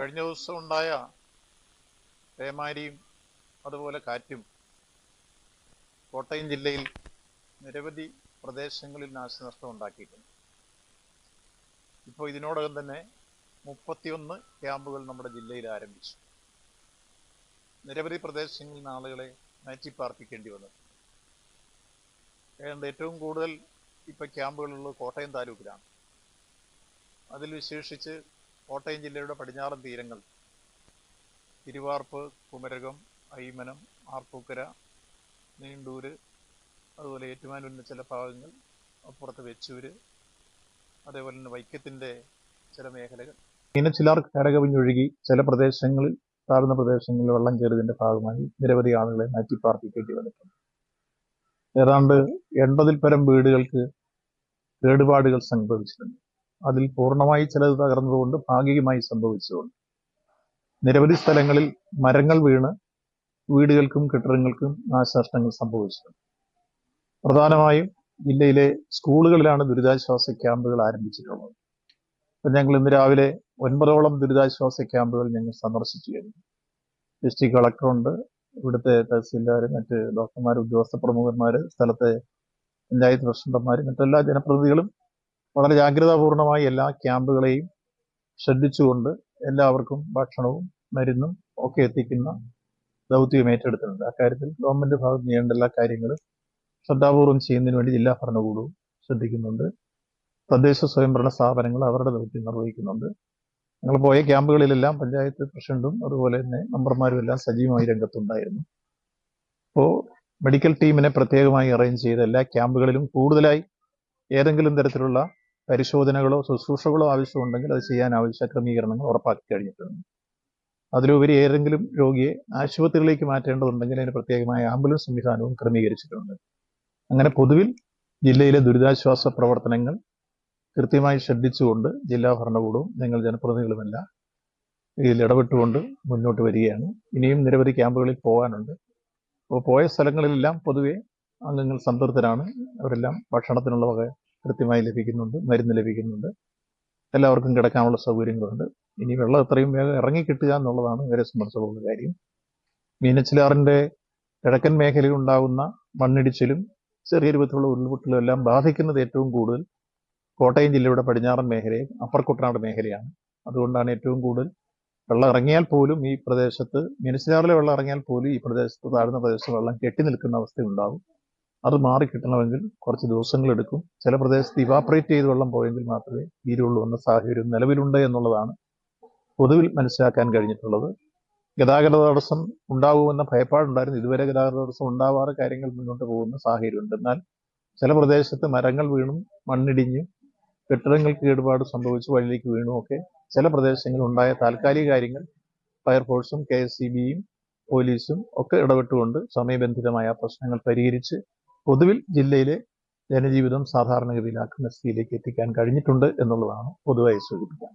കഴിഞ്ഞ ദിവസം ഉണ്ടായ പേമാരിയും അതുപോലെ കാറ്റും കോട്ടയം ജില്ലയിൽ നിരവധി പ്രദേശങ്ങളിൽ നാശനഷ്ടം ഉണ്ടാക്കിയിട്ടുണ്ട്. ഇപ്പോൾ ഇതിനോടകം തന്നെ മുപ്പത്തിയൊന്ന് ക്യാമ്പുകൾ നമ്മുടെ ജില്ലയിൽ ആരംഭിച്ചു. നിരവധി പ്രദേശങ്ങളിൽ നിന്ന് ആളുകളെ മാറ്റിപ്പാർപ്പിക്കേണ്ടി വന്നു. ഏതാണ്ട് ഏറ്റവും കൂടുതൽ ഇപ്പൊ ക്യാമ്പുകളുള്ളത് കോട്ടയം താലൂക്കിലാണ്. അതിൽ വിശേഷിച്ച് കോട്ടയം ജില്ലയുടെ പടിഞ്ഞാറൻ തീരങ്ങൾ. തിരുവാർപ്പ് കുമരകം അയ്മനം ആർപ്പൂക്കര നീണ്ടൂര് അതുപോലെ ഏറ്റുമാനൂരിന്റെ ചില ഭാഗങ്ങൾ അപ്പുറത്ത് വെച്ചൂര് അതേപോലെ തന്നെ വൈക്കത്തിന്റെ ചില മേഖലകൾ. ഇങ്ങനെ ചിലർ കരകവിഞ്ഞൊഴുകി ചില പ്രദേശങ്ങളിൽ താഴ്ന്ന പ്രദേശങ്ങളിൽ വെള്ളം കയറിയതിന്റെ ഭാഗമായി നിരവധി ആളുകളെ മാറ്റിപ്പാർപ്പിക്കേണ്ടി വന്നിട്ടുണ്ട്. ഏതാണ്ട് എൺപതിൽ പരം വീടുകൾക്ക് കേടുപാടുകൾ സംഭവിച്ചിട്ടുണ്ട്. അതിൽ പൂർണമായി ചിലത് തകർന്നതുകൊണ്ട് ഭാഗികമായി സംഭവിച്ചതുകൊണ്ട്. നിരവധി സ്ഥലങ്ങളിൽ മരങ്ങൾ വീണ് വീടുകൾക്കും കെട്ടിടങ്ങൾക്കും നാശനഷ്ടങ്ങൾ സംഭവിച്ചിട്ടുണ്ട്. പ്രധാനമായും ജില്ലയിലെ സ്കൂളുകളിലാണ് ദുരിതാശ്വാസ ക്യാമ്പുകൾ ആരംഭിച്ചിട്ടുള്ളത്. അപ്പം ഞങ്ങൾ ഇന്ന് രാവിലെ ഒൻപതോളം ദുരിതാശ്വാസ ക്യാമ്പുകൾ ഞങ്ങൾ സന്ദർശിച്ചു കഴിഞ്ഞു. ഡിസ്ട്രിക്ട് കളക്ടറുണ്ട് ഇവിടുത്തെ തഹസീൽദാർ മറ്റ് ഡോക്ടർമാർ ഉദ്യോഗസ്ഥ പ്രമുഖന്മാർ സ്ഥലത്തെ പഞ്ചായത്ത് പ്രസിഡന്റുമാർ മറ്റെല്ലാ ജനപ്രതിനിധികളും വളരെ ജാഗ്രതാപൂർണമായി എല്ലാ ക്യാമ്പുകളെയും ശ്രദ്ധിച്ചുകൊണ്ട് എല്ലാവർക്കും ഭക്ഷണവും മരുന്നും ഒക്കെ എത്തിക്കുന്ന ദൗത്യം ഏറ്റെടുത്തിട്ടുണ്ട്. അക്കാര്യത്തിൽ ഗവൺമെന്റ് ഭാഗത്ത് ചെയ്യേണ്ട എല്ലാ കാര്യങ്ങളും ശ്രദ്ധാപൂർവം ചെയ്യുന്നതിന് വേണ്ടി ജില്ലാ ഭരണകൂടവും ശ്രദ്ധിക്കുന്നുണ്ട്. തദ്ദേശ സ്വയംഭരണ സ്ഥാപനങ്ങൾ അവരുടെ ദൗത്യം നിർവഹിക്കുന്നുണ്ട്. ഞങ്ങൾ പോയ ക്യാമ്പുകളിലെല്ലാം പഞ്ചായത്ത് പ്രസിഡന്റും അതുപോലെ തന്നെ മെമ്പർമാരും എല്ലാം സജീവമായി രംഗത്തുണ്ടായിരുന്നു. അപ്പോൾ മെഡിക്കൽ ടീമിനെ പ്രത്യേകമായി അറേഞ്ച് ചെയ്ത എല്ലാ ക്യാമ്പുകളിലും കൂടുതലായി ഏതെങ്കിലും തരത്തിലുള്ള പരിശോധനകളോ ശുശ്രൂഷകളോ ആവശ്യമുണ്ടെങ്കിൽ അത് ചെയ്യാൻ ആവശ്യ ക്രമീകരണങ്ങൾ ഉറപ്പാക്കി കഴിഞ്ഞിട്ടുണ്ട്. അതിലുപരി ഏതെങ്കിലും രോഗിയെ ആശുപത്രിയിലേക്ക് മാറ്റേണ്ടതുണ്ടെങ്കിൽ അതിന് പ്രത്യേകമായ ആംബുലൻസ് സംവിധാനവും ക്രമീകരിച്ചിട്ടുണ്ട്. അങ്ങനെ പൊതുവിൽ ജില്ലയിലെ ദുരിതാശ്വാസ പ്രവർത്തനങ്ങൾ കൃത്യമായി ശ്രദ്ധിച്ചുകൊണ്ട് ജില്ലാ ഭരണകൂടവും ഞങ്ങൾ ജനപ്രതിനിധികളുമെല്ലാം ഇതിൽ ഇടപെട്ടുകൊണ്ട് മുന്നോട്ട് വരികയാണ്. ഇനിയും നിരവധി ക്യാമ്പുകളിൽ പോകാനുണ്ട്. അപ്പോൾ പോയ സ്ഥലങ്ങളിലെല്ലാം പൊതുവെ അംഗങ്ങൾ സംതൃപ്തരാണ്. അവരെല്ലാം ഭക്ഷണത്തിനുള്ള വക കൃത്യമായി ലഭിക്കുന്നുണ്ട് മരുന്ന് ലഭിക്കുന്നുണ്ട്. എല്ലാവർക്കും കിടക്കാനുള്ള സൗകര്യങ്ങളുണ്ട്. ഇനി വെള്ളം എത്രയും വേഗം ഇറങ്ങിക്കിട്ടുക എന്നുള്ളതാണ് ഇവരെ സംബന്ധിച്ചുള്ള കാര്യം. മീനച്ചിലാറിന്റെ കിഴക്കൻ മേഖലയിൽ ഉണ്ടാകുന്ന മണ്ണിടിച്ചിലും ചെറിയ രൂപത്തിലുള്ള ഉരുൾപൊട്ടലും എല്ലാം ബാധിക്കുന്നത് ഏറ്റവും കൂടുതൽ കോട്ടയം ജില്ലയുടെ പടിഞ്ഞാറൻ മേഖലയും അപ്പർ കുട്ടനാട് മേഖലയാണ്. അതുകൊണ്ടാണ് ഏറ്റവും കൂടുതൽ വെള്ളം ഇറങ്ങിയാൽ പോലും ഈ പ്രദേശത്ത് മീനച്ചിലാറിലെ വെള്ളം ഇറങ്ങിയാൽ പോലും ഈ പ്രദേശത്ത് താഴ്ന്ന പ്രദേശത്ത് വെള്ളം കെട്ടി നിൽക്കുന്ന അവസ്ഥ ഉണ്ടാകും അത് മാറി കിട്ടണമെങ്കിൽ കുറച്ച് ദിവസങ്ങളെടുക്കും ചില പ്രദേശത്ത് ഇവാപ്പറേറ്റ് ചെയ്ത് വെള്ളം പോയെങ്കിൽ മാത്രമേ തീരുള്ളൂ എന്ന സാഹചര്യം നിലവിലുണ്ട് എന്നുള്ളതാണ് പൊതുവിൽ മനസ്സിലാക്കാൻ കഴിഞ്ഞിട്ടുള്ളത്. ഗതാഗത തടസ്സം ഉണ്ടാകുമെന്ന ഭയപ്പാടുണ്ടായിരുന്നു. ഇതുവരെ ഗതാഗത തടസ്സം ഉണ്ടാവാതെ കാര്യങ്ങൾ മുന്നോട്ട് പോകുന്ന സാഹചര്യമുണ്ട്. എന്നാൽ ചില പ്രദേശത്ത് മരങ്ങൾ വീണും മണ്ണിടിഞ്ഞും കെട്ടിടങ്ങൾക്ക് കേടുപാട് സംഭവിച്ച് വഴിയിലേക്ക് വീണും ഒക്കെ ചില പ്രദേശങ്ങളിൽ ഉണ്ടായ താൽക്കാലിക കാര്യങ്ങൾ ഫയർഫോഴ്സും കെ എസ് സി ബിയും പോലീസും ഒക്കെ ഇടപെട്ടുകൊണ്ട് സമയബന്ധിതമായ പ്രശ്നങ്ങൾ പരിഹരിച്ച് പൊതുവിൽ ജില്ലയിലെ ജനജീവിതം സാധാരണഗതിയിലാക്കുന്ന സ്ഥിതിയിലേക്ക് എത്തിക്കാൻ കഴിഞ്ഞിട്ടുണ്ട് എന്നുള്ളതാണ് പൊതുവായി സൂചിപ്പിക്കാൻ